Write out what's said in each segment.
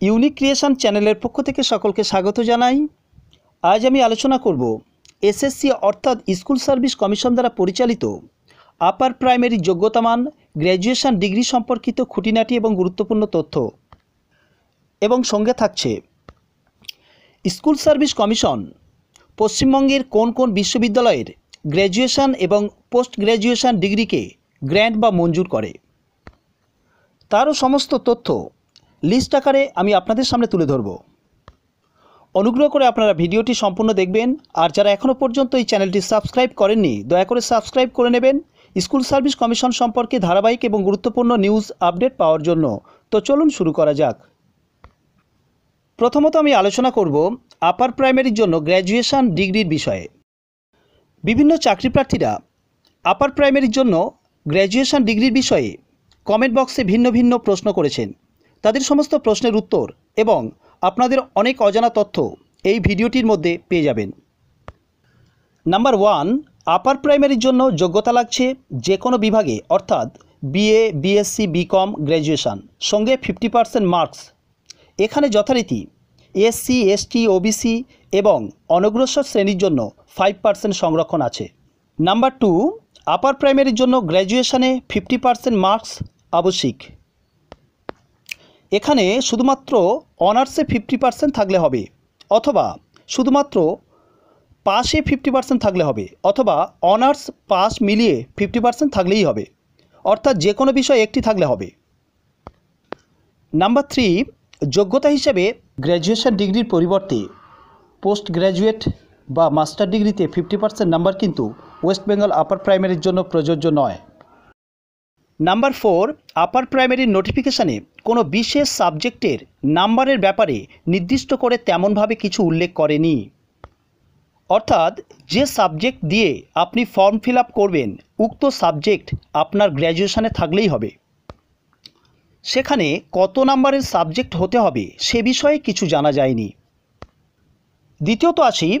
Unique creation চ্যানেলের পক্ষ থেকে সকলকে স্বাগত জানাই। আজ আমি আলোচনা করব এসএসসি অর্থাৎ স্কুল সার্ভিস কমিশন দ্বারা পরিচালিত আপার প্রাইমারি যোগ্যতামান, গ্র্যাজুয়েশন ডিগ্রি সম্পর্কিত খুঁটিনাটি এবং গুরুত্বপূর্ণ তথ্য। এবং সঙ্গে থাকছে, স্কুল সার্ভিস কমিশন পশ্চিমবঙ্গের কোন কোন বিশ্ববিদ্যালয়ের গ্র্যাজুয়েশন এবং পোস্ট গ্র্যাজুয়েশন ডিগ্রিকে গ্র্যান্ট বা মঞ্জুর করে। তারও সমস্ত তথ্য লিস্ট আকারে আমি আপনাদের সামনে তুলে ধরব। অনুগ্রহ করে আপনারা ভিডিওটি সম্পূর্ণ দেখবেন, আর যারা এখনও পর্যন্ত এই চ্যানেলটি সাবস্ক্রাইব করেননি, দয়া করে সাবস্ক্রাইব করে নেবেন স্কুল সার্ভিস কমিশন সম্পর্কে ধারাবাহিক এবং গুরুত্বপূর্ণ নিউজ আপডেট পাওয়ার জন্য। তো চলুন শুরু করা যাক। প্রথমত আমি আলোচনা করব আপার প্রাইমারির জন্য গ্র্যাজুয়েশন ডিগ্রির বিষয়ে। বিভিন্ন চাকরি প্রার্থীরা আপার প্রাইমারির জন্য গ্র্যাজুয়েশন ডিগ্রির বিষয়ে কমেন্ট বক্সে ভিন্ন ভিন্ন প্রশ্ন করেছেন। তাদের সমস্ত প্রশ্নের উত্তর এবং আপনাদের অনেক অজানা তথ্য এই ভিডিওটির মধ্যে পেয়ে যাবেন। নাম্বার ওয়ান আপার প্রাইমারির জন্য যোগ্যতা লাগছে যে কোনো বিভাগে, অর্থাৎ বিএ বিএসসি বিকম গ্র্যাজুয়েশান সঙ্গে ফিফটি পার্সেন্ট মার্কস এখানে যথারীতি এসসি এসটি ওবিসি এবং অনগ্রসর শ্রেণির জন্য ফাইভ পার্সেন্ট সংরক্ষণ আছে। নাম্বার টু আপার প্রাইমারির জন্য গ্র্যাজুয়েশানে ফিফটি পার্সেন্ট মার্কস আবশ্যিক। এখানে শুধুমাত্র অনার্সে ফিফটি পার্সেন্ট থাকলে হবে, অথবা শুধুমাত্র পাশে ফিফটি পার্সেন্ট থাকলে হবে, অথবা অনার্স পাস মিলিয়ে ফিফটি পার্সেন্ট থাকলেই হবে, অর্থাৎ যে কোনো বিষয় একটি থাকলে হবে। নাম্বার থ্রি, যোগ্যতা হিসেবে গ্র্যাজুয়েশন ডিগ্রির পরিবর্তে পোস্ট গ্র্যাজুয়েট বা মাস্টার ডিগ্রিতে ফিফটি পার্সেন্ট নাম্বার কিন্তু ওয়েস্ট বেঙ্গল আপার প্রাইমারির জন্য প্রযোজ্য নয়। নাম্বার ফোর, আপার প্রাইমারির নোটিফিকেশানে কোনো বিশেষ সাবজেক্টের নাম্বারের ব্যাপারে নির্দিষ্ট করে তেমনভাবে কিছু উল্লেখ করেনি। অর্থাৎ, যে সাবজেক্ট দিয়ে আপনি ফর্ম ফিল করবেন, উক্ত সাবজেক্ট আপনার গ্র্যাজুয়েশনে থাকলেই হবে। সেখানে কত নাম্বারের সাবজেক্ট হতে হবে সে বিষয়ে কিছু জানা যায়নি। দ্বিতীয়ত আসি,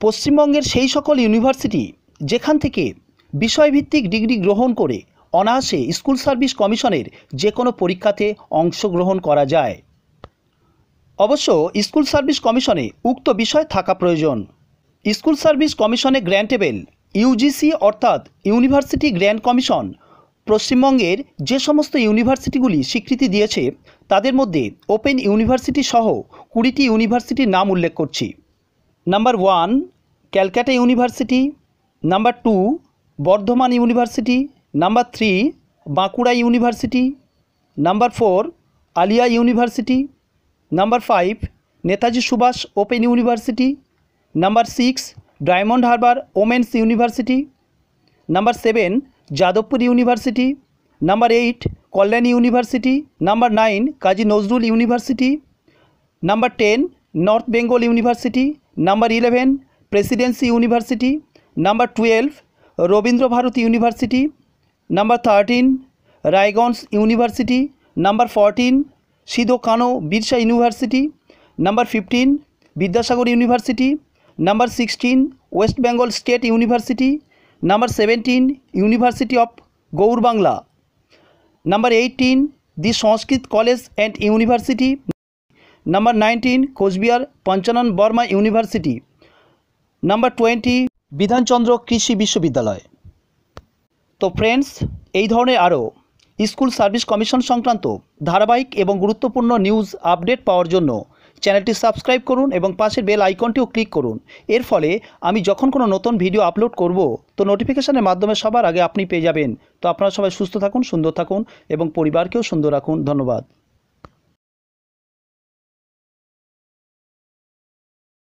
পশ্চিমবঙ্গের সেই সকল ইউনিভার্সিটি যেখান থেকে বিষয়ভিত্তিক ডিগ্রি গ্রহণ করে অনায়াসে স্কুল সার্ভিস কমিশনের যে কোনো পরীক্ষাতে অংশগ্রহণ করা যায়। অবশ্য স্কুল সার্ভিস কমিশনে উক্ত বিষয় থাকা প্রয়োজন। স্কুল সার্ভিস কমিশনে গ্র্যান্টেবেল, ইউজিসি অর্থাৎ ইউনিভার্সিটি গ্র্যান্ড কমিশন, পশ্চিমবঙ্গের যে সমস্ত ইউনিভার্সিটিগুলি স্বীকৃতি দিয়েছে, তাদের মধ্যে ওপেন ইউনিভার্সিটি সহ কুড়িটি ইউনিভার্সিটির নাম উল্লেখ করছি। Number one, Calcutta university. Number two, Bardhaman university. Number three Bankura university number four Aliah university number five Netaji Subhas open university number six Diamond Harbour women's university number seven Jadavpur university number eight Kalyani university number nine Kazi Nazrul university number ten North Bengal university number eleven Presidency university number twelve Rabindra Bharati university number thirteen Raiganj university number fourteen Sidho Kanho Birsha university number fifteen Vidyasagar university number sixteen West Bengal state university number seventeen university of Gour Banga number eighteen the Sanskrit college and university number nineteen Cooch Behar Panchanan Barma university number twenty Bidhan Chandra কৃষি বিশ্ববিদ্যালয় তো friends এই ধরনের আরও school service commission সংক্রান্ত ধারাবাহিক এবং গুরুত্বপূর্ণ নিউজ আপডেট পাওয়ার জন্য চ্যানেলটি সাবস্ক্রাইব করুন এবং পাশের বেল আইকনটিও ক্লিক করুন। এর ফলে আমি যখন কোনো নতুন ভিডিও আপলোড করব, তো নোটিফিকেশনের মাধ্যমে সবার আগে আপনি পেয়ে যাবেন। তো আপনারা সবাই সুস্থ থাকুন, সুন্দর থাকুন এবং পরিবারকেও সুন্দর রাখুন। ধন্যবাদ।